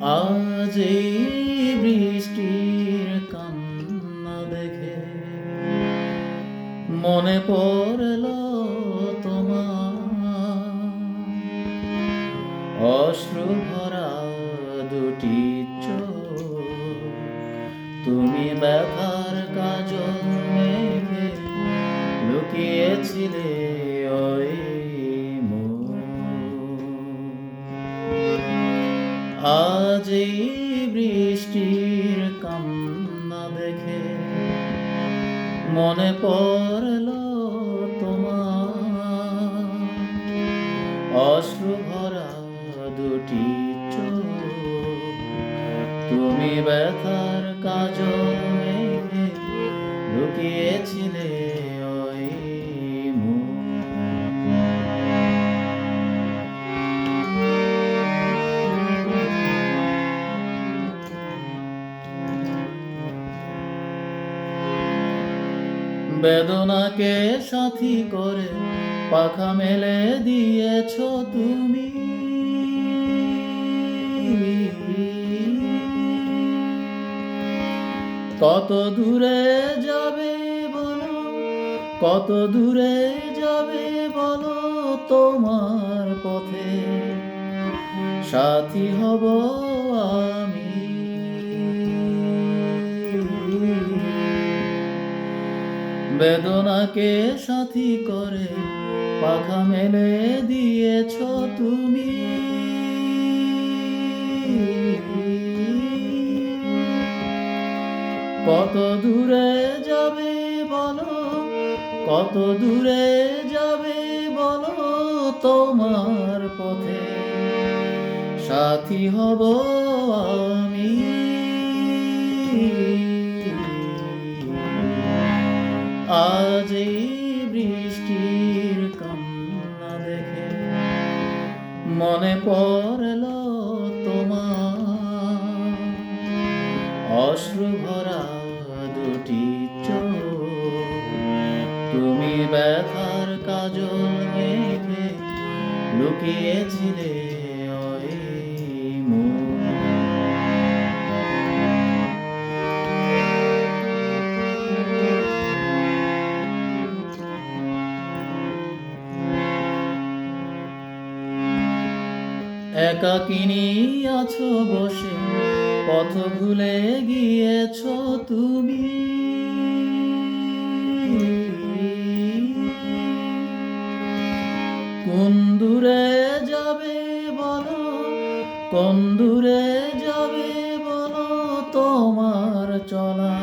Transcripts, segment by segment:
আজ বৃষ্টির কান্না দেখে মনে পড়ল তোমার অশ্রু ভরা দুটি তুমি ব্যথার মেঘে লুকিয়েছিলে ওই আজ এই বৃষ্টির কান্না দেখে মনে পড়ল তোমার অশ্রু ভরা দুটি তুমি ব্যথার মেঘে লুকিয়েছিলে বেদনাকে সাথী করে পাখা মেলে দিয়েছ তুমি। কত দূরে যাবে বলো, কত দূরে যাবে বলো তোমার পথে। সাথী হব আমি বেদনাকে সাথী করে, পাখা মেলে দিয়েছ তুমি। কত দূরে যাবে বলো, কত দূরে যাবে বলো তোমার পথে। সাথী হব আমি এই বৃষ্টির কান্না দেখে। মনে পড়ল তোমার অশ্রু ভরা দুটি তুমি ব্যথার কাজল মেঘে লুকিয়েছিলে। একাকিনী আছো বসে, পথ ভুলে গিয়েছ তুমি। কোন দূরে যাবে বলো, কোন দূরে যাবে বলো তোমার চলা।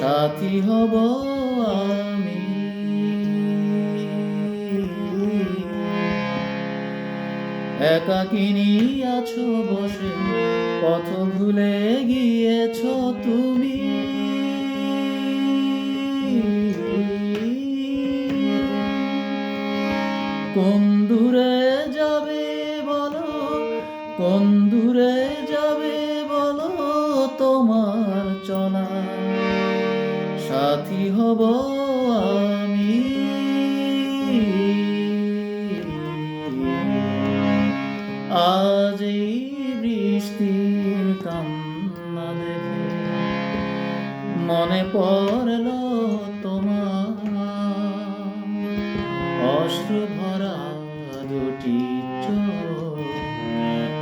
সাথী হব আমি একাকিনী আছো বসে? পথ ভুলে গিয়েছ তুমি? কোন দূরে যাবে বলো? কোন দূরে যাবে বলো তোমার চলা? সাথী হব এই বৃষ্টির কান্না দেখে। মনে পড়ল তোমার অশ্রু ভরা দুটি চোখ।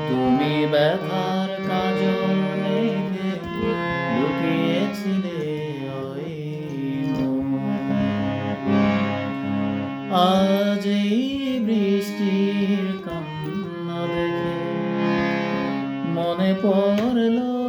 তুমি ব্যথার মনে পড়ল।